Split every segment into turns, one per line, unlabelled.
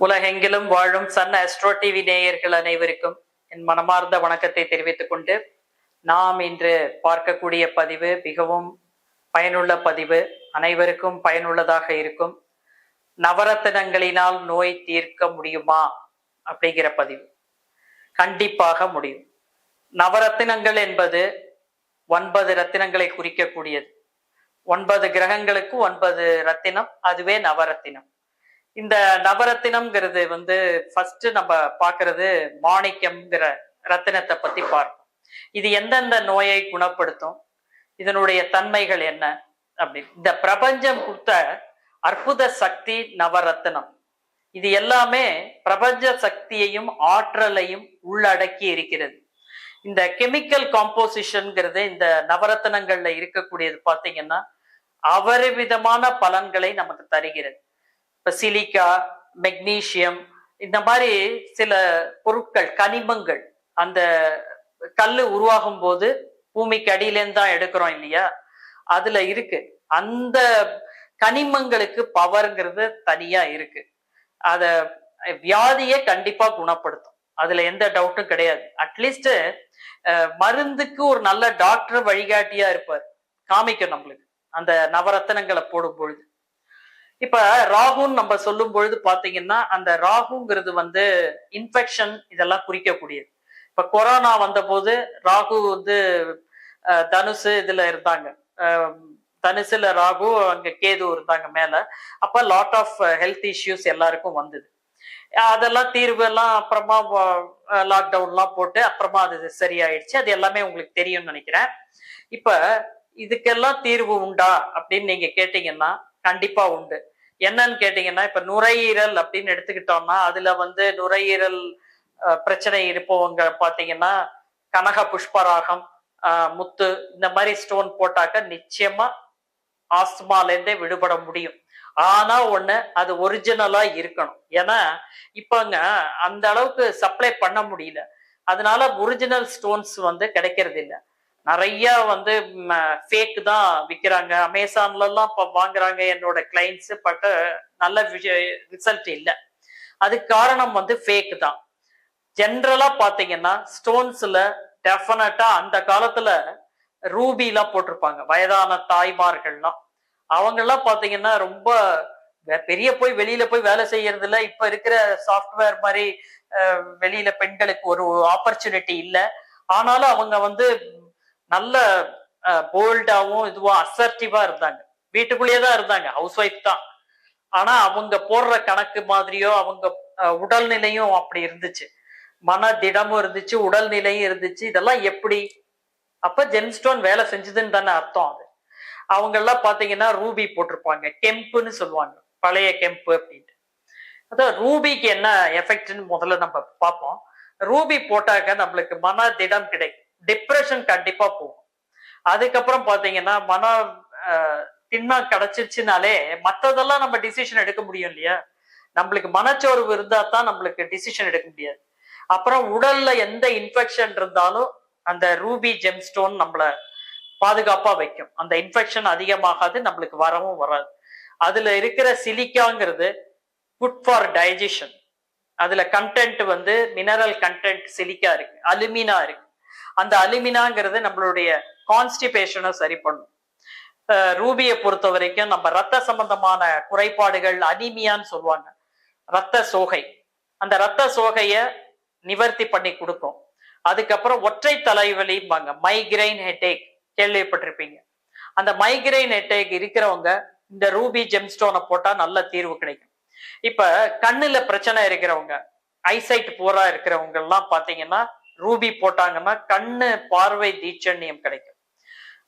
உலகெங்கிலும் வாழும் Sun astro TV நேயர்கள் அனைவருக்கும் என் மனமார்ந்த வணக்கத்தை தெரிவித்துக் கொண்டு நாம் இன்று பார்க்கக்கூடிய பதிவு மிகவும் பயனுள்ள பதிவு. அனைவருக்கும் பயனுள்ளதாக இருக்கும். நவரத்தினங்களினால் நோய் தீர்க்க முடியுமா? அப்படிங்கிற பதிவு. கண்டிப்பாக முடியும். நவரத்தினங்கள் என்பது ஒன்பது ரத்தினங்களை குறிக்கக்கூடியது. ஒன்பது கிரகங்களுக்கு ஒன்பது ரத்தினம் அதுவே நவரத்தினம். இந்த நவரத்தினம்ங்கிறது வந்து ஃபர்ஸ்ட் நம்ம பார்க்கறது மாணிக்கம்ங்கிற ரத்தினத்தை பத்தி பார்ப்போம். இது எந்தெந்த நோயை குணப்படுத்தும்? இதனுடைய தன்மைகள் என்ன? அப்படி. இந்த பிரபஞ்சம் கொடுத்த அற்புத சக்தி நவரத்தினம். இது எல்லாமே பிரபஞ்ச சக்தியையும் ஆற்றலையும் உள்ளடக்கி இருக்கிறது. இந்த கெமிக்கல் காம்போசிஷன்ங்கிறது இந்த நவரத்தினங்கள்ல இருக்கக்கூடியது பார்த்தீங்கன்னா அபரிவிதமான பலன்களை நமக்கு தருகிறது. இப்போ சிலிக்கா மெக்னீசியம் இந்த மாதிரி சில பொருட்கள் கனிமங்கள் அந்த கல் உருவாகும் போது பூமிக்கு அடியிலேருந்து தான் எடுக்கிறோம் இல்லையா? அதுல இருக்கு. அந்த கனிமங்களுக்கு பவர்ங்கிறது தனியா இருக்கு. அத வியாதியை கண்டிப்பா குணப்படுத்தும். அதுல எந்த டவுட்டும் கிடையாது. அட்லீஸ்ட் மருந்துக்கு ஒரு நல்ல டாக்டர் வழிகாட்டியா இருப்பார். காமிக்கும் நம்மளுக்கு. அந்த நவரத்தனங்களை போடும் பொழுது இப்ப ராகுன்னு நம்ம சொல்லும் பொழுது பாத்தீங்கன்னா அந்த ராகுங்கிறது வந்து இன்ஃபெக்ஷன் இதெல்லாம் குறிக்கக்கூடியது. இப்ப கொரோனா வந்த போது ராகு வந்து தனுசு இதுல இருந்தாங்க. தனுசுல ராகு அங்க கேது இருந்தாங்க மேல. அப்ப லாட் ஆஃப் ஹெல்த் இஷ்யூஸ் எல்லாருக்கும் வந்தது. அதெல்லாம் தீர்வு எல்லாம் அப்புறமா லாக்டவுன்லாம் போட்டு அப்புறமா அது சரியாயிடுச்சு. அது எல்லாமே உங்களுக்கு தெரியும்னு நினைக்கிறேன். இப்ப இதுக்கெல்லாம் தீர்வு உண்டா அப்படின்னு நீங்க கேட்டீங்கன்னா கண்டிப்பா உண்டு. என்னன்னு கேட்டீங்கன்னா இப்ப நுரையீரல் அப்படின்னு எடுத்துக்கிட்டோம்னா அதுல வந்து நுரையீரல் பிரச்சனை இருப்பவங்க பாத்தீங்கன்னா கனக புஷ்பராகம் முத்து இந்த மாதிரி ஸ்டோன் போட்டாக்க நிச்சயமா ஆஸ்துமால இருந்தே விடுபட முடியும். ஆனா ஒண்ணு அது ஒரிஜினலா இருக்கணும். ஏன்னா இப்பங்க அந்த அளவுக்கு சப்ளை பண்ண முடியல. அதனால ஒரிஜினல் ஸ்டோன்ஸ் வந்து கிடைக்கிறது இல்லை நிறைய வந்து ஃபேக் தான் விற்கிறாங்க அமேசான்ல எல்லாம் வாங்குறாங்க என்னோட கிளைண்ட்ஸ் பட் நல்ல ரிசல்ட் இல்லை. அதுக்கு காரணம் வந்து ஃபேக் தான். ஜென்ரலா பாத்தீங்கன்னா ஸ்டோன்ஸ்ல டெஃபினட்டா அந்த காலத்துல ரூபிலாம் போட்டிருப்பாங்க. வயதான தாய்மார்கள்லாம். அவங்கெல்லாம் பாத்தீங்கன்னா ரொம்ப பெரிய போய் வெளியில போய் வேலை செய்யறதுல இப்ப இருக்கிற சாஃப்ட்வேர் மாதிரி வெளியில பெண்களுக்கு ஒரு ஆப்பர்ச்சுனிட்டி இல்லை. ஆனாலும் அவங்க வந்து நல்ல போல்டாவும் இதுவா அசர்டிவா இருந்தாங்க. வீட்டுக்குள்ளேயே தான் இருந்தாங்க. ஹவுஸ் ஒய்ஃப் தான். ஆனா அவங்க போடுற கணக்கு மாதிரியோ அவங்க உடல்நிலையும் அப்படி இருந்துச்சு. மன திடமும் இருந்துச்சு உடல்நிலையும் இருந்துச்சு. இதெல்லாம் எப்படி? அப்ப ஜென்ஸ்டோன் வேலை செஞ்சதுன்னு தானே அர்த்தம் அது. அவங்க எல்லாம் பாத்தீங்கன்னா ரூபி போட்டிருப்பாங்க. கெம்புன்னு சொல்லுவாங்க. பழைய கெம்பு அப்படின்ட்டு. அதான் ரூபிக்கு என்ன எஃபெக்ட்னு முதல்ல நம்ம பார்ப்போம். ரூபி போட்டாக்க நம்மளுக்கு மன திடம் கிடைக்கும். டிப்ரெஷன் கண்டிப்பா போகும். அதுக்கப்புறம் பாத்தீங்கன்னா மன ஆஹ், திண்ணம் கிடைச்சிருச்சுனாலே மற்றதெல்லாம் நம்ம டிசிஷன் எடுக்க முடியும் இல்லையா? நம்மளுக்கு மனச்சோர்வு இருந்தா தான் நம்மளுக்கு டிசிஷன் எடுக்க முடியாது. அப்புறம் உடல்ல எந்த இன்ஃபெக்ஷன் இருந்தாலும் அந்த ரூபி ஜெம்ஸ்டோன் நம்மள பாதுகாப்பா வைக்கும். அந்த இன்ஃபெக்ஷன் அதிகமாகாது நம்மளுக்கு வரவும் வராது. அதுல இருக்கிற சிலிக்காங்கிறது குட் ஃபார் டைஜஷன் அதுல கண்டென்ட் வந்து மினரல் கண்டென்ட் சிலிக்கா இருக்கு அலுமினா இருக்கு. அந்த அலுமினாங்கிறது நம்மளுடைய கான்ஸ்டிபேஷனை சரி பண்ணும். ரூபியை பொறுத்த வரைக்கும் நம்ம ரத்த சம்பந்தமான குறைபாடுகள் அனிமியான்னு சொல்லுவாங்க. ரத்த சோகை. அந்த ரத்த சோகைய நிவர்த்தி பண்ணி கொடுக்கும். அதுக்கப்புறம் ஒற்றை தலைவலிம்பாங்க. மைக்ரைன் ஹெட்டேக் கேள்விப்பட்டிருப்பீங்க. அந்த மைக்ரைன் ஹெட்டேக் இருக்கிறவங்க இந்த ரூபி ஜெம்ஸ்டோனை போட்டா நல்ல தீர்வு கிடைக்கும். இப்ப கண்ணுல பிரச்சனை இருக்கிறவங்க ஐசைட் போரா இருக்கிறவங்க எல்லாம் பாத்தீங்கன்னா ரூபி போட்டாங்கன்னா கண்ணு பார்வை தீட்சண்யம் கிடைக்கும்.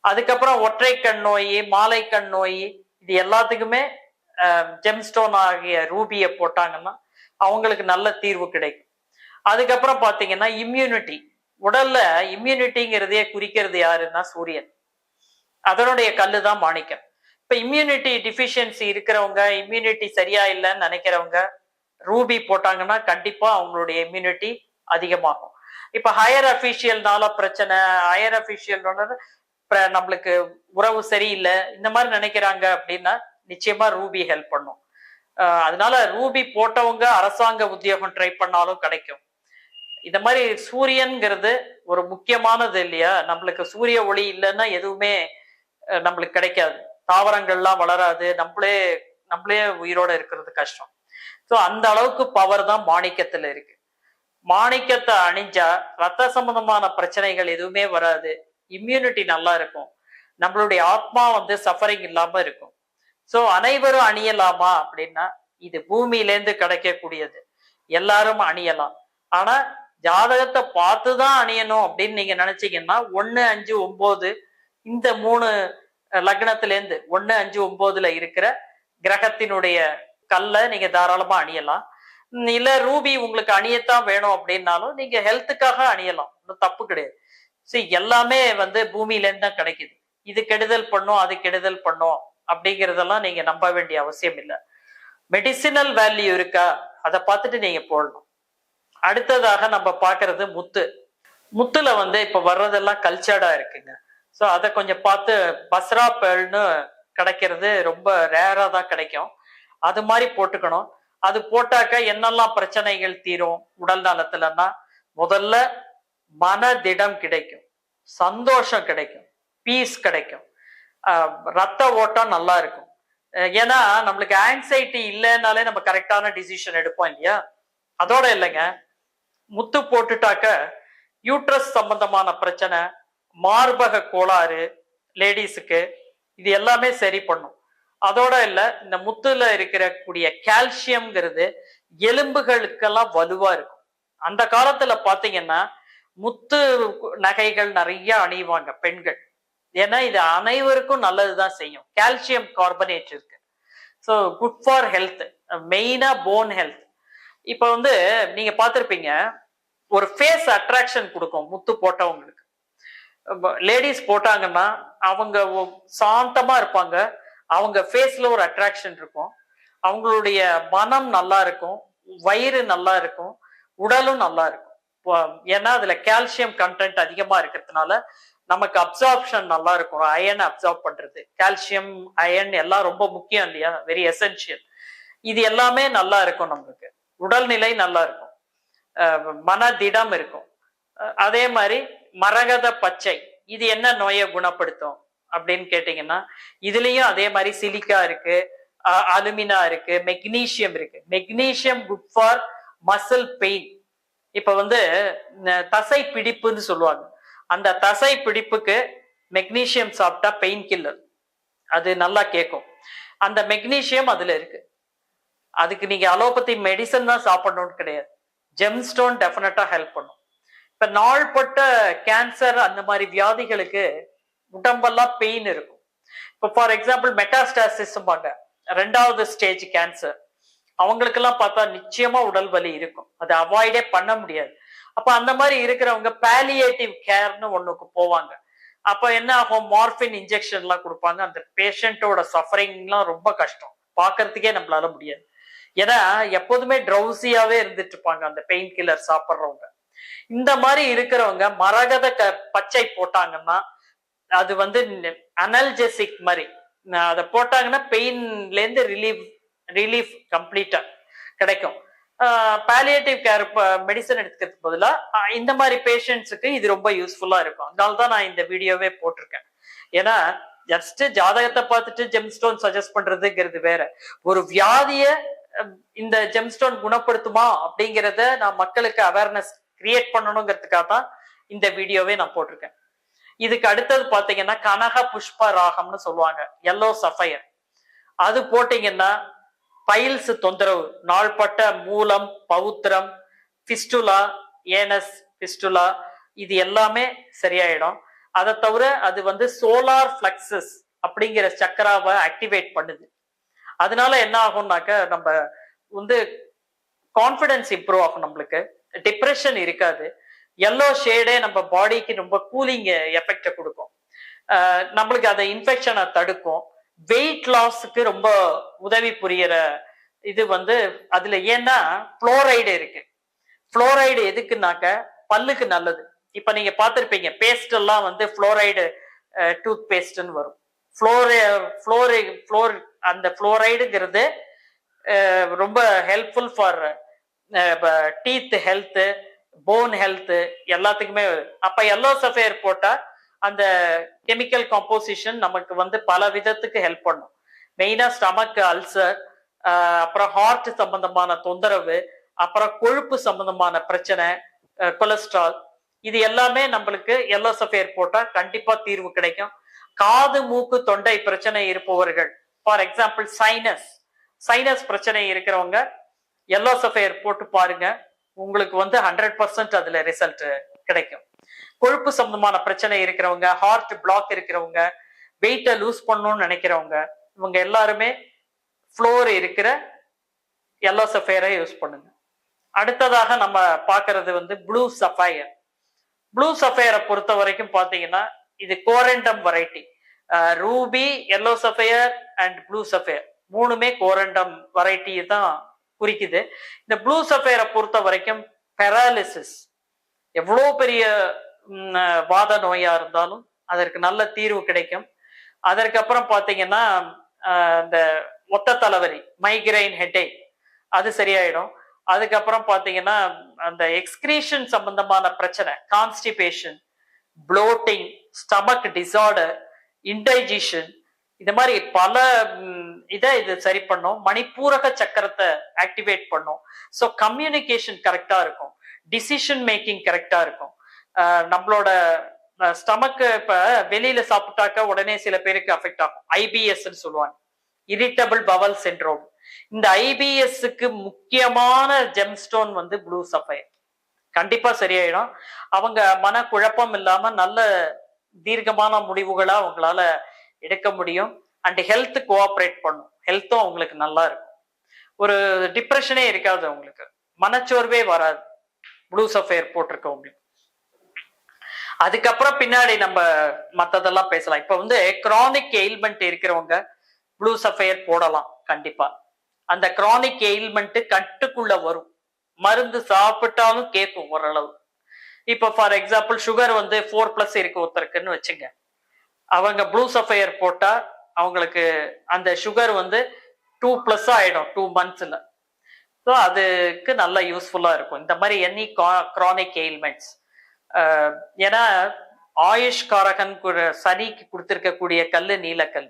அதுக்கப்புறம் ஒற்றை கண் நோய் மாலை கண் நோய் இது எல்லாத்துக்குமே ஜெம்ஸ்டோன் ஆகிய ரூபியை போட்டாங்கன்னா அவங்களுக்கு நல்ல தீர்வு கிடைக்கும். அதுக்கப்புறம் பார்த்தீங்கன்னா இம்யூனிட்டி உடல்ல இம்யூனிட்டிங்கிறதையே குறிக்கிறது யாருன்னா சூரியன். அதனுடைய கல்லு தான் மாணிக்கம். இப்ப இம்யூனிட்டி டிஃபிஷியன்சி இருக்கிறவங்க இம்யூனிட்டி சரியா இல்லைன்னு நினைக்கிறவங்க ரூபி போட்டாங்கன்னா கண்டிப்பா அவங்களுடைய இம்யூனிட்டி அதிகமாகும். இப்ப ஹையர் அபிஷியல்னால பிரச்சனை ஹையர் அபிஷியல்னால நம்மளுக்கு உறவு சரியில்லை. இந்த மாதிரி நினைக்கிறாங்க அப்படின்னா நிச்சயமா ரூபி ஹெல்ப் பண்ணும். அதனால ரூபி போட்டவங்க அரசாங்க உத்தியோகம் ட்ரை பண்ணாலும் கிடைக்கும். இந்த மாதிரி சூரியன்கிறது ஒரு முக்கியமானது இல்லையா? நம்மளுக்கு சூரிய ஒளி இல்லைன்னா எதுவுமே நம்மளுக்கு கிடைக்காது. தாவரங்கள்லாம் வளராது. நம்மளே நம்மளே உயிரோட இருக்கிறது கஷ்டம். ஸோ அந்த அளவுக்கு பவர் தான் மாணிக்கத்துல இருக்கு. மாணிக்கத்தை அணிஞ்சா ரத்த சம்பந்தமான பிரச்சனைகள் எதுவுமே வராது. இம்யூனிட்டி நல்லா இருக்கும். நம்மளுடைய ஆத்மா வந்து சஃபரிங் இல்லாம இருக்கும். ஸோ அனைவரும் அணியலாமா அப்படின்னா இது பூமியிலேருந்து கிடைக்கக்கூடியது. எல்லாரும் அணியலாம். ஆனா ஜாதகத்தை பார்த்து தான் அணியணும் அப்படின்னு நீங்க நினைச்சீங்கன்னா ஒன்னு அஞ்சு ஒன்பது இந்த மூணு லக்னத்திலேருந்து ஒன்னு அஞ்சு ஒன்பதுல இருக்கிற கிரகத்தினுடைய கல்லை நீங்க தாராளமா அணியலாம். இல்ல ரூபி உங்களுக்கு அணியத்தான் வேணும் அப்படின்னாலும் நீங்க ஹெல்த்துக்காக அணியலாம். ஒன்றும் தப்பு கிடையாது. சரி எல்லாமே வந்து பூமியில இருந்து தான் கிடைக்குது. இது கெடுதல் பண்ணும் அது கெடுதல் பண்ணும் அப்படிங்கறதெல்லாம் நீங்க நம்ப வேண்டிய அவசியம் இல்லை. மெடிசினல் வேல்யூ இருக்கா? அதை பார்த்துட்டு நீங்க போடணும். அடுத்ததாக நம்ம பார்க்கறது முத்து. முத்துல வந்து இப்ப வர்றதெல்லாம் கல்ச்சர்டா இருக்குங்க. ஸோ அதை கொஞ்சம் பார்த்து பஸ்ரா பேல்னு கிடைக்கிறது ரொம்ப ரேரா தான் கிடைக்கும். அது மாதிரி போட்டுக்கணும். அது போட்டாக்க என்னெல்லாம் பிரச்சனைகள் தீரும் உடல் நலத்துலன்னா முதல்ல மனதிடம் கிடைக்கும் சந்தோஷம் கிடைக்கும் பீஸ் கிடைக்கும். ரத்த ஓட்டம் நல்லா இருக்கும். ஏன்னா நம்மளுக்கு ஆங்ஸைட்டி இல்லைன்னாலே நம்ம கரெக்டான டிசிஷன் எடுப்போம் இல்லையா? அதோட இல்லைங்க. முத்து போட்டுட்டாக்க யூட்ரஸ் சம்பந்தமான பிரச்சனை மார்பக கோளாறு லேடிஸுக்கு இது எல்லாமே சரி பண்ணும். அதோட இல்ல இந்த முத்துல இருக்கிறக்கூடிய கால்சியம்ங்கிறது எலும்புகளுக்கெல்லாம் வலுவா இருக்கும். அந்த காலத்துல பாத்தீங்கன்னா முத்து நகைகள் நிறைய அணிவாங்க பெண்கள். ஏன்னா இது அனைவருக்கும் நல்லதுதான் செய்யும். கால்சியம் கார்பனேட் இருக்கு. ஸோ குட் ஃபார் ஹெல்த் மெயினா போன் ஹெல்த் இப்போ வந்து நீங்க பார்த்துருப்பீங்க ஒரு ஃபேஸ் அட்ராக்ஷன் கொடுக்கும் முத்து போட்டவங்களுக்கு. லேடிஸ் போட்டாங்கன்னா அவங்க சாந்தமா இருப்பாங்க. அவங்க ஃபேஸ்ல ஒரு அட்ராக்ஷன் இருக்கும். அவங்களுடைய மனம் நல்லா இருக்கும். வயிறு நல்லா இருக்கும். உடலும் நல்லா இருக்கும். இப்போ ஏன்னா அதுல கால்சியம் கண்டென்ட் அதிகமா இருக்கிறதுனால நமக்கு அப்சார்ப்ஷன் நல்லா இருக்கும். அயன் அப்சார்ப் பண்றது. கால்சியம் அயன் எல்லாம் ரொம்ப முக்கியம் இல்லையா? வெரி எசென்ஷியல் இது எல்லாமே நல்லா இருக்கும் நம்மளுக்கு. உடல்நிலை நல்லா இருக்கும். மன திடம் இருக்கும். அதே மாதிரி மரகத பச்சை. இது என்ன நோயை குணப்படுத்தும்? அப்படின்னு கேட்டீங்கன்னா இதுலயும் அதே மாதிரி சிலிக்கா இருக்கு அ- அலுமினா இருக்கு மெக்னீசியம் இருக்கு. Magnesium good for muscle pain. இப்ப வந்து தசை பிடிப்புன்னு சொல்லுவாங்க. அந்த தசை பிடிப்புக்கு மெக்னீசியம் சாப்பிட்டா பெயின் கில்லர். அது நல்லா கேட்கும் அந்த மெக்னீசியம் அதுல இருக்கு. அதுக்கு நீங்க அலோபதி மெடிசன் தான் சாப்பிடணும்னு கிடையாது. ஜெம்ஸ்டோன் டெஃபினட்டா ஹெல்ப் பண்ணும். இப்ப நாள்பட்ட கேன்சர் அந்த மாதிரி வியாதிகளுக்கு உடம்பெல்லாம் பெயின் இருக்கும். இப்போ ஃபார் எக்ஸாம்பிள் மெட்டாஸ்டாசிஸ் ரெண்டாவது ஸ்டேஜ் கேன்சர் அவங்களுக்கெல்லாம் பார்த்தா நிச்சயமா உடல் வலி இருக்கும். அதை அவாய்டே பண்ண முடியாது. அப்ப அந்த மாதிரி இருக்கிறவங்க பேலியேட்டிவ் கேர்னு ஒண்ணுக்கு போவாங்க. அப்ப என்ன ஆகும்? மார்பின் இன்ஜெக்ஷன் எல்லாம் கொடுப்பாங்க. அந்த பேஷண்டோட சஃபரிங்லாம் ரொம்ப கஷ்டம். பார்க்கறதுக்கே நம்மளால முடியாது. ஏன்னா எப்போதுமே ட்ரௌசியாவே இருந்துட்டு இருப்பாங்க அந்த பெயின் கில்லர் சாப்பிட்றவங்க. இந்த மாதிரி இருக்கிறவங்க மரகத க பச்சை போட்டாங்கன்னா அது வந்து அனல்ஜெசிக் மாதிரி. அதை போட்டாங்கன்னா பெயின்லேருந்து ரிலீஃப் ரிலீஃப் கம்ப்ளீட்டா கிடைக்கும். பாலியேட்டிவ் கேர் மெடிசன் எடுத்துக்கிறதுக்கு பதிலாக இந்த மாதிரி பேஷண்ட்ஸுக்கு இது ரொம்ப யூஸ்ஃபுல்லாக இருக்கும். அதனால தான் நான் இந்த வீடியோவே போட்டிருக்கேன். ஏன்னா ஜஸ்ட் ஜாதகத்தை பார்த்துட்டு ஜெம்ஸ்டோன் சஜஸ்ட் பண்றதுங்கிறது வேற. ஒரு வியாதிய இந்த ஜெம்ஸ்டோன் குணப்படுத்துமா அப்படிங்கிறத நான் மக்களுக்கு அவேர்னஸ் கிரியேட் பண்ணணுங்கிறதுக்காக தான் இந்த வீடியோவே நான் போட்டிருக்கேன். இதுக்கு அடுத்தது பாத்தீங்கன்னா கனக புஷ்ப ராகம்னு சொல்லுவாங்க. எல்லோ சஃபயர் அது போட்டீங்கன்னா பைல்ஸ் தொந்தரவு. நாள்பட்ட மூலம் பவுத்திரம் பிஸ்டுலா ஏனஸ் பிஸ்டுலா இது எல்லாமே சரியாயிடும். அதை தவிர அது வந்து சோலார் ஃபிளக்ஸஸ் அப்படிங்கிற சக்கராவை ஆக்டிவேட் பண்ணுது. அதனால என்ன ஆகும்னாக்க நம்ம வந்து கான்ஃபிடன்ஸ் இம்ப்ரூவ் ஆகும் நம்மளுக்கு. டிப்ரெஷன் இருக்காது. எல்லோ ஷேடே நம்ம பாடிக்கு ரொம்ப கூலிங் எஃபெக்டை கொடுக்கும். நம்மளுக்கு அதை இன்ஃபெக்ஷனை தடுக்கும். வெயிட் லாஸுக்கு ரொம்ப உதவி புரியிற இது வந்து அதுல ஏன்னா ஃப்ளோரைடு இருக்கு. ஃப்ளோரைடு எதுக்குனாக்க பல்லுக்கு நல்லது. இப்ப நீங்க பார்த்துருப்பீங்க பேஸ்ட் எல்லாம் வந்து ஃப்ளோரைடு டூத் பேஸ்ட்னு வரும். ஃப்ளோரை ஃப்ளோரை ஃப்ளோர் அந்த ஃப்ளோரைடுங்கிறது ரொம்ப helpful for teeth health bone health எல்லாத்துக்குமே அப்ப எல்லோ சஃபேர் போட்டா அந்த கெமிக்கல் காம்போசிஷன் நமக்கு வந்து பல விதத்துக்கு ஹெல்ப் பண்ணும். மெயினா ஸ்டமக் அல்சர் அப்புறம் ஹார்ட் சம்பந்தமான தொந்தரவு அப்புறம் கொழுப்பு சம்பந்தமான பிரச்சனை கொலஸ்ட்ரால் இது எல்லாமே நம்மளுக்கு எல்லோ சஃபேர் போட்டா கண்டிப்பா தீர்வு கிடைக்கும். காது மூக்கு தொண்டை பிரச்சனை இருப்பவர்கள் ஃபார் எக்ஸாம்பிள் சைனஸ் சைனஸ் பிரச்சனை இருக்கிறவங்க எல்லோ சஃபேர் போட்டு பாருங்க. உங்களுக்கு வந்து ஹண்ட்ரட் பர்சன்ட் அதுல ரிசல்ட் கிடைக்கும். கொழுப்பு சம்பந்தமான பிரச்சனை இருக்கிறவங்க ஹார்ட் பிளாக் இருக்கிறவங்க வெயிட்டை லூஸ் பண்ணணும்னு நினைக்கிறவங்க இவங்க எல்லாருமே ஃப்ளோர் இருக்கிற எல்லோ சஃபேரை யூஸ் பண்ணுங்க. அடுத்ததாக நம்ம பார்க்கறது வந்து ப்ளூ சஃபயர் ப்ளூ சஃபயரை பொறுத்த வரைக்கும் பார்த்தீங்கன்னா இது corundum variety ruby yellow sapphire and blue sapphire மூணுமே கோரண்டம் வெரைட்டி தான் குறிக்குது. இந்த ப்ளூ சஃபேரை பொறுத்த வரைக்கும் பெராலிசிஸ் எவ்வளோ பெரிய வாத நோயாக இருந்தாலும் அதற்கு நல்ல தீர்வு கிடைக்கும். அதற்கப்புறம் பார்த்தீங்கன்னா இந்த ஒத்த தலைவலி மைக்ரைன் ஹெட்டேக் அது சரியாயிடும். அதுக்கப்புறம் பார்த்தீங்கன்னா அந்த எக்ஸ்கிரீஷன் சம்பந்தமான பிரச்சனை constipation bloating stomach disorder indigestion இந்த மாதிரி பல இதை இது சரி பண்ணும். மணிப்பூரக சக்கரத்தை ஆக்டிவேட் பண்ணும். ஸோ கம்யூனிகேஷன் கரெக்டா இருக்கும். டிசிஷன் மேக்கிங் கரெக்டா இருக்கும். நம்மளோட ஸ்டமக்கு இப்ப வெளியில சாப்பிட்டாக்க உடனே சில பேருக்கு அஃபெக்ட் ஆகும். ஐபிஎஸ்ன்னு சொல்லுவாங்க. இரிட்டபிள் பவல் சிண்ட்ரோம் இந்த ஐபிஎஸ்க்கு முக்கியமான ஜெம்ஸ்டோன் வந்து ப்ளூ சஃபயர் கண்டிப்பா சரியாயிடும். அவங்க மன குழப்பம் இல்லாம நல்ல தீர்க்கமான முடிவுகளா அவங்களால எடுக்க முடியும். அண்ட் ஹெல்த் கோஆப்ரேட் பண்ணும். ஹெல்த்தும் அவங்களுக்கு நல்லா இருக்கும். ஒரு டிப்ரெஷனே இருக்காது அவங்களுக்கு. மனச்சோர்வே வராது. ப்ளூ சஃபயர் போட்டிருக்கவங்களுக்கு. அதுக்கப்புறம் பின்னாடி நம்ம மற்றதெல்லாம் பேசலாம். இப்போ வந்து கிரானிக் எயில்மெண்ட் இருக்கிறவங்க ப்ளூ சஃபயர் போடலாம் கண்டிப்பா. அந்த கிரானிக் எயில்மெண்ட் கட்டுக்குள்ள வரும். மருந்து சாப்பிட்டாலும் கேட்கும் ஓரளவு. இப்போ ஃபார் எக்ஸாம்பிள் சுகர் வந்து ஃபோர் பிளஸ் இருக்கு ஒருத்தருக்குன்னு வச்சுங்க. அவங்க ப்ளூ சஃபையர் போட்டா அவங்களுக்கு அந்த சுகர் வந்து டூ பிளஸ் ஆயிடும் டூ மந்த்ஸ்ல ஸோ அதுக்கு நல்ல யூஸ்ஃபுல்லா இருக்கும். இந்த மாதிரி எனி க்ரானிக் எயில்மெண்ட்ஸ் ஏன்னா ஆயுஷ் காரகன் சனிக்கு கொடுத்துருக்கக்கூடிய கல் நீலக்கல்.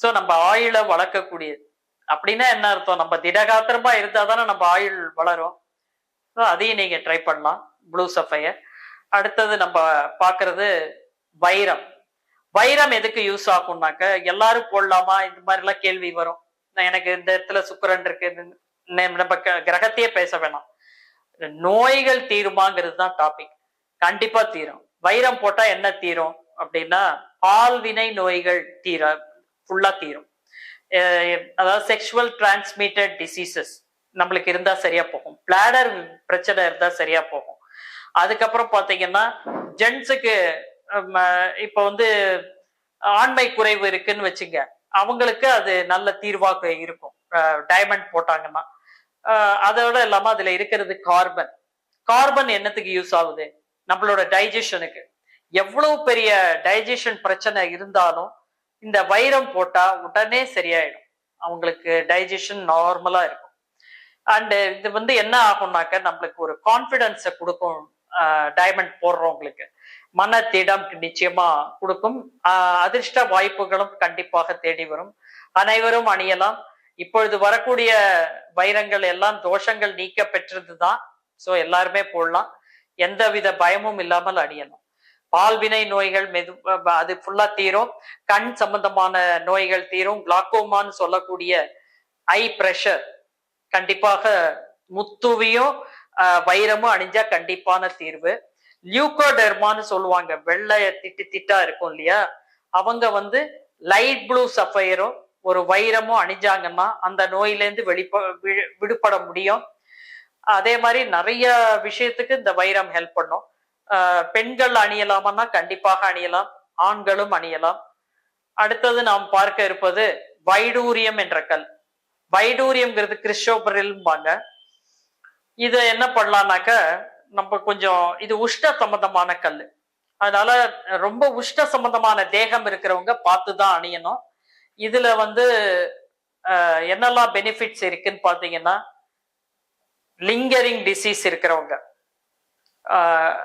ஸோ நம்ம ஆயுளை வளர்க்கக்கூடியது. அப்படின்னா என்ன அர்த்தம்? நம்ம திடகாத்திரமா இருந்தா தானே நம்ம ஆயுள் வளரும். ஸோ அதையும் நீங்க ட்ரை பண்ணலாம் ப்ளூ சஃபையர் அடுத்தது நம்ம பார்க்கறது வைரம். வைரம் எதுக்கு யூஸ் ஆகும்னாக்க எல்லாரும் போடலாமா? இந்த மாதிரி எல்லாம் கேள்வி வரும். நான் எனக்கு இந்த இடத்துல சுக்கரன் இருக்கு நம்ம கிரகத்தையே பேச வேணாம். நோய்கள் தீருமாங்கிறது தான் டாபிக் கண்டிப்பா தீரும். வைரம் போட்டா என்ன தீரும் அப்படின்னா பால்வினை நோய்கள் தீர ஃபுல்லா தீரும். அதாவது செக்ஷுவல் டிரான்ஸ்மிட்டட் டிசீசஸ் நம்மளுக்கு இருந்தா சரியா போகும். பிளாடர் பிரச்சனை இருந்தா சரியா போகும். அதுக்கப்புறம் பாத்தீங்கன்னா ஜென்ஸுக்கு இப்போ வந்து ஆண்மை குறைவு இருக்குன்னு வச்சுங்க. அவங்களுக்கு அது நல்ல தீர்வாக இருக்கும். டைமண்ட் போட்டாங்கன்னா. அதோட இல்லாம அதுல இருக்கிறது கார்பன் கார்பன் என்னத்துக்கு யூஸ் ஆகுது? நம்மளோட டைஜஷனுக்கு எவ்வளவு பெரிய டைஜஷன் பிரச்சனை இருந்தாலும் இந்த வைரம் போட்டா உடனே சரியாயிடும். அவங்களுக்கு டைஜஷன் நார்மலா இருக்கும். அண்டு இது வந்து என்ன ஆகும்னாக்க நம்மளுக்கு ஒரு கான்ஃபிடென்ஸை கொடுக்கும் டைமண்ட் போடுறவங்களுக்கு மன திடம் நிச்சயமா கொடுக்கும். அதிர்ஷ்ட வாய்ப்புகளும் கண்டிப்பாக தேடி வரும். அனைவரும் அணியலாம். இப்பொழுது வரக்கூடிய வைரங்கள் எல்லாம் தோஷங்கள் நீக்க பெற்றதுதான். சோ எல்லாருமே போடலாம். எந்தவித பயமும் இல்லாமல் அணியலாம். பால்வினை நோய்கள் மெது அது ஃபுல்லா தீரும். கண் சம்பந்தமான நோய்கள் தீரும். கிளாக்கோமான்னு சொல்லக்கூடிய ஐ பிரஷர் கண்டிப்பாக முத்துவியும் வைரமும் அணிஞ்சா கண்டிப்பான தீர்வு. லியூகோடெர்மான்னு சொல்லுவாங்க. வெள்ளை திட்டு திட்டா இருக்கும் இல்லையா? அவங்க வந்து லைட் ப்ளூ சஃபயரும் ஒரு வைரமும் அணிஞ்சாங்கன்னா அந்த நோயிலேருந்து வெளிப்ப விடுபட முடியும். அதே மாதிரி நிறைய விஷயத்துக்கு இந்த வைரம் ஹெல்ப் பண்ணும். ஆஹ் பெண்கள் அணியலாமன்னா கண்டிப்பாக அணியலாம். ஆண்களும் அணியலாம். அடுத்தது நாம் பார்க்க இருப்பது வைடூரியம் என்ற கல். வைடூரியம்ங்கிறது கிறிஸ்டோபரில்பாங்க இதை என்ன பண்ணலாம்னாக்க நம்ம கொஞ்சம் இது உஷ்ட சம்பந்தமான கல் அதனால ரொம்ப உஷ்ட சம்பந்தமான தேகம் இருக்கிறவங்க பார்த்து தான் அணியணும். இதுல வந்து என்னெல்லாம் பெனிஃபிட்ஸ் இருக்குன்னு பார்த்தீங்கன்னா லிங்கரிங் டிசீஸ் இருக்கிறவங்க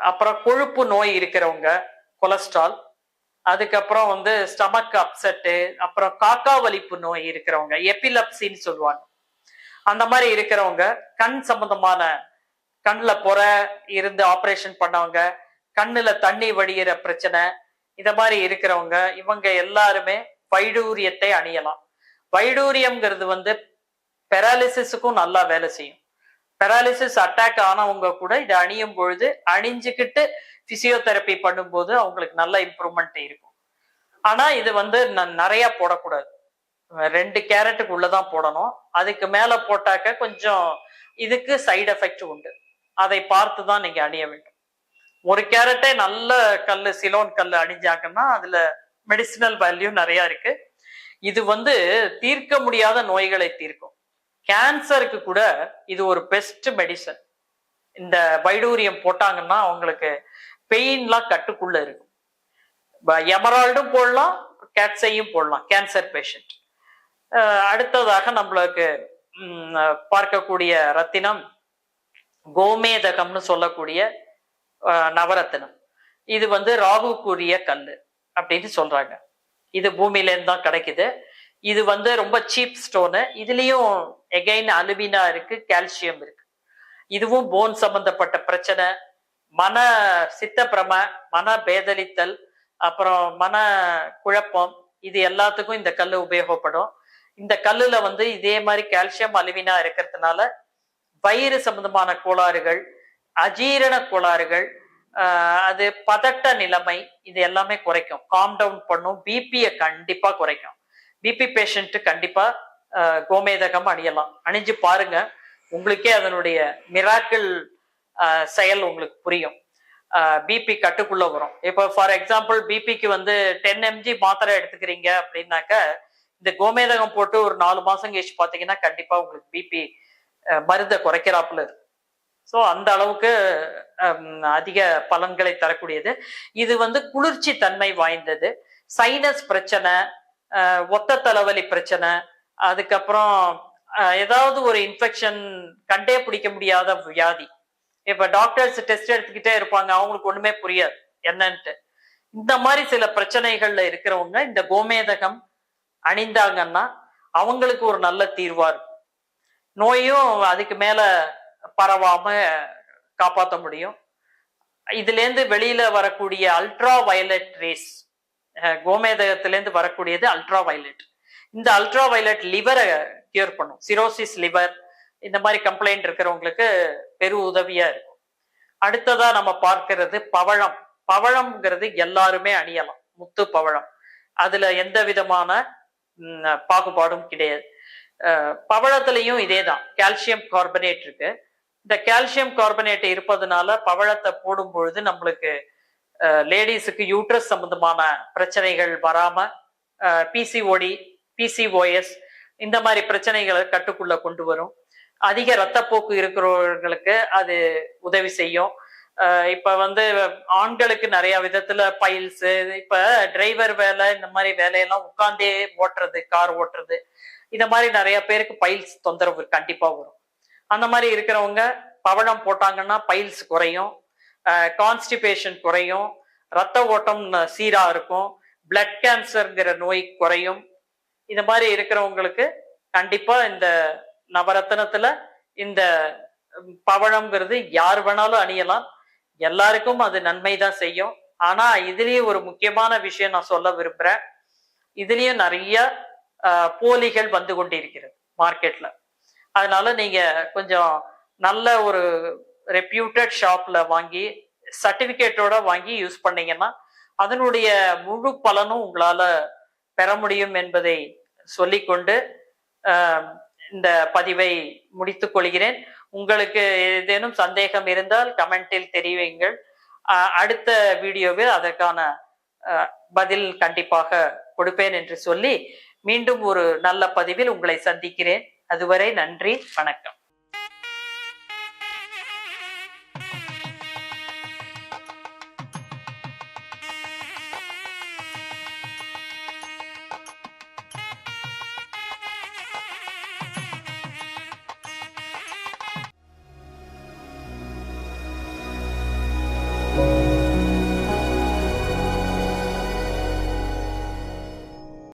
அப்புறம் கொழுப்பு நோய் இருக்கிறவங்க கொலஸ்ட்ரால் அதுக்கப்புறம் வந்து ஸ்டமக் அப்செட்டு அப்புறம் காக்கா வலிப்பு நோய் இருக்கிறவங்க எபிலப்சின்னு சொல்லுவாங்க. அந்த மாதிரி இருக்கிறவங்க கண் சம்பந்தமான கண்ணில் புற இருந்து ஆப்ரேஷன் பண்ணவங்க கண்ணுல தண்ணி வடிகிற பிரச்சனை இந்த மாதிரி இருக்கிறவங்க இவங்க எல்லாருமே வைடூரியத்தை அணியலாம். வைடூரியம்ங்கிறது வந்து பெராலிசிஸுக்கும் நல்லா வேலை செய்யும். பெராலிசிஸ் அட்டாக் ஆனவங்க கூட இதை அணியும் பொழுது அணிஞ்சுக்கிட்டு பிசியோதெரப்பி பண்ணும்போது அவங்களுக்கு நல்ல இம்ப்ரூவ்மெண்ட் இருக்கும். ஆனா இது வந்து ந- நிறைய போடக்கூடாது. ரெண்டு கேரட்டுக்கு உள்ளதான் போடணும். அதுக்கு மேல போட்டாக்க கொஞ்சம் இதுக்கு சைடு எஃபெக்ட் உண்டு. அதை பார்த்து தான் நீங்க அணிய வேண்டும். ஒரு கேரட்டே நல்ல கல் சிலோன் கல் அணிஞ்சாங்கன்னா அதுல மெடிசினல் வேல்யூ நிறைய இருக்கு. இது வந்து தீர்க்க முடியாத நோய்களை தீர்க்கும். கேன்சருக்கு கூட இது ஒரு பெஸ்ட் மெடிசன் இந்த வைடூரியம் போட்டாங்கன்னா அவங்களுக்கு பெயின்லாம் கட்டுக்குள்ள இருக்கும். எமரால்டும் போடலாம் கேட்ஸையும் போடலாம் கேன்சர் பேஷண்ட் அடுத்ததாக நம்மளுக்கு பார்க்கக்கூடிய ரத்தினம் கோமேதகம்னு சொல்லக்கூடிய நவரத்தினம். இது வந்து ராகுக்குரிய கல் அப்படின்னு சொல்றாங்க. இது பூமியிலேருந்து தான் கிடைக்குது. இது வந்து ரொம்ப சீப் ஸ்டோனு. இதுலயும் எகைன் அலுமினா இருக்கு கால்சியம் இருக்கு. இதுவும் போன் சம்பந்தப்பட்ட பிரச்சனை. மன சித்தப்பிரம மன பேதலித்தல் அப்புறம் மன குழப்பம் இது எல்லாத்துக்கும் இந்த கல் உபயோகப்படும். இந்த கல்லுல வந்து இதே மாதிரி கால்சியம் அலுவினா இருக்கிறதுனால வயிறு சம்பந்தமான கோளாறுகள் அஜீரண கோளாறுகள் அது பதட்ட நிலைமை இது எல்லாமே குறைக்கும். காம் டவுன் பண்ணும். பிபியை கண்டிப்பா குறைக்கும். பிபி பேஷண்ட்டு கண்டிப்பா கோமேதகம் அணியலாம். அணிஞ்சு பாருங்க. உங்களுக்கே அதனுடைய மிராக்கிள் செயல் உங்களுக்கு புரியும். பிபி கட்டுக்குள்ள வரும். இப்போ ஃபார் எக்ஸாம்பிள் பிபிக்கு வந்து டென் எம்ஜி மாத்திரை எடுத்துக்கிறீங்க அப்படின்னாக்க இந்த கோமேதகம் போட்டு ஒரு நாலு மாசம் கழிச்சு பார்த்தீங்கன்னா கண்டிப்பா உங்களுக்கு பிபி மருந்தை குறைக்கிறாப்புல இருக்கு. ஸோ அந்த அளவுக்கு அதிக பலன்களை தரக்கூடியது. இது வந்து குளிர்ச்சி தன்மை வாய்ந்தது. சைனஸ் பிரச்சனை ஒத்த தலைவலி பிரச்சனை அதுக்கப்புறம் ஏதாவது ஒரு இன்ஃபெக்ஷன் கண்டே பிடிக்க முடியாத வியாதி. இப்ப டாக்டர்ஸ் டெஸ்ட் எடுத்துக்கிட்டே இருப்பாங்க. அவங்களுக்கு ஒண்ணுமே புரியாது. என்னன்ட்டு. இந்த மாதிரி சில பிரச்சனைகள்ல இருக்கிறவங்க இந்த கோமேதகம் அணிந்தாங்கன்னா அவங்களுக்கு ஒரு நல்ல தீர்வா இருக்கும். நோயும் அதுக்கு மேல பரவாம காப்பாற்ற முடியும். இதுல இருந்து வெளியில வரக்கூடிய அல்ட்ரா வயலட் ரேஸ் கோமேதகத்திலேருந்து வரக்கூடியது அல்ட்ரா வயலட் இந்த அல்ட்ரா வயலட் லிவரை கியூர் பண்ணும். சிரோசிஸ் லிவர் இந்த மாதிரி கம்ப்ளைண்ட் இருக்கிறவங்களுக்கு பெரு உதவியா இருக்கும். அடுத்ததா நம்ம பார்க்கிறது பவழம். பவழம்ங்கிறது எல்லாருமே அணியலாம். முத்து பவழம். அதுல எந்த விதமான பாகுபாடும் கிடையாது. அஹ், இதே இதேதான். கால்சியம் கார்பனேட் இருக்கு. இந்த கால்சியம் கார்பனேட் இருப்பதுனால பவழத்தை போடும் பொழுது நம்மளுக்கு லேடிஸுக்கு யூட்ரஸ் சம்பந்தமான பிரச்சனைகள் வராம பிசிஓடி பிசிஓஎஸ் இந்த மாதிரி பிரச்சனைகளை கட்டுக்குள்ள கொண்டு வரும். அதிக ரத்தப்போக்கு இருக்கிறவர்களுக்கு அது உதவி செய்யும். இப்ப வந்து ஆண்களுக்கு நிறைய விதத்துல பைல்ஸ் இப்ப டிரைவர் வேலை இந்த மாதிரி வேலையெல்லாம் உட்காந்தே ஓட்டுறது கார் ஓட்டுறது இந்த மாதிரி நிறைய பேருக்கு பைல்ஸ் தொந்தரவு கண்டிப்பா வரும். அந்த மாதிரி இருக்கிறவங்க பவழம் போட்டாங்கன்னா பைல்ஸ் குறையும் கான்ஸ்டிபேஷன் குறையும் ரத்த ஓட்டம் சீரா இருக்கும் பிளட் கேன்சர்ங்கிற நோய் குறையும். இந்த மாதிரி இருக்கிறவங்களுக்கு கண்டிப்பா இந்த நவரத்னத்துல இந்த ம், பவழம்ங்கிறது யார் வேணாலும் அணியலாம் எல்லாருக்கும் அது நன்மை தான் செய்யும். ஆனா இதுலயும் ஒரு முக்கியமான விஷயம் நான் சொல்ல விரும்புறேன். இதுலயும் நிறைய ஆஹ், போலிகள் வந்து கொண்டிருக்கிறது மார்க்கெட்ல அதனால நீங்க கொஞ்சம் நல்ல ஒரு ரெப்யூட்டட் ஷாப்ல வாங்கி சர்டிபிகேட்டோட வாங்கி யூஸ் பண்ணீங்கன்னா அதனுடைய முழு பலனும் உங்களால பெற முடியும் என்பதை சொல்லிக்கொண்டு ஆஹ், இந்த பதிவை முடித்துக் கொள்கிறேன். உங்களுக்கு ஏதேனும் சந்தேகம் இருந்தால் கமெண்டில் தெரிவிங்கள் அடுத்த வீடியோவில் அதற்கான பதில் கண்டிப்பாக கொடுப்பேன் என்று சொல்லி மீண்டும் ஒரு நல்ல பதிவில் உங்களை சந்திக்கிறேன். அதுவரை நன்றி வணக்கம்.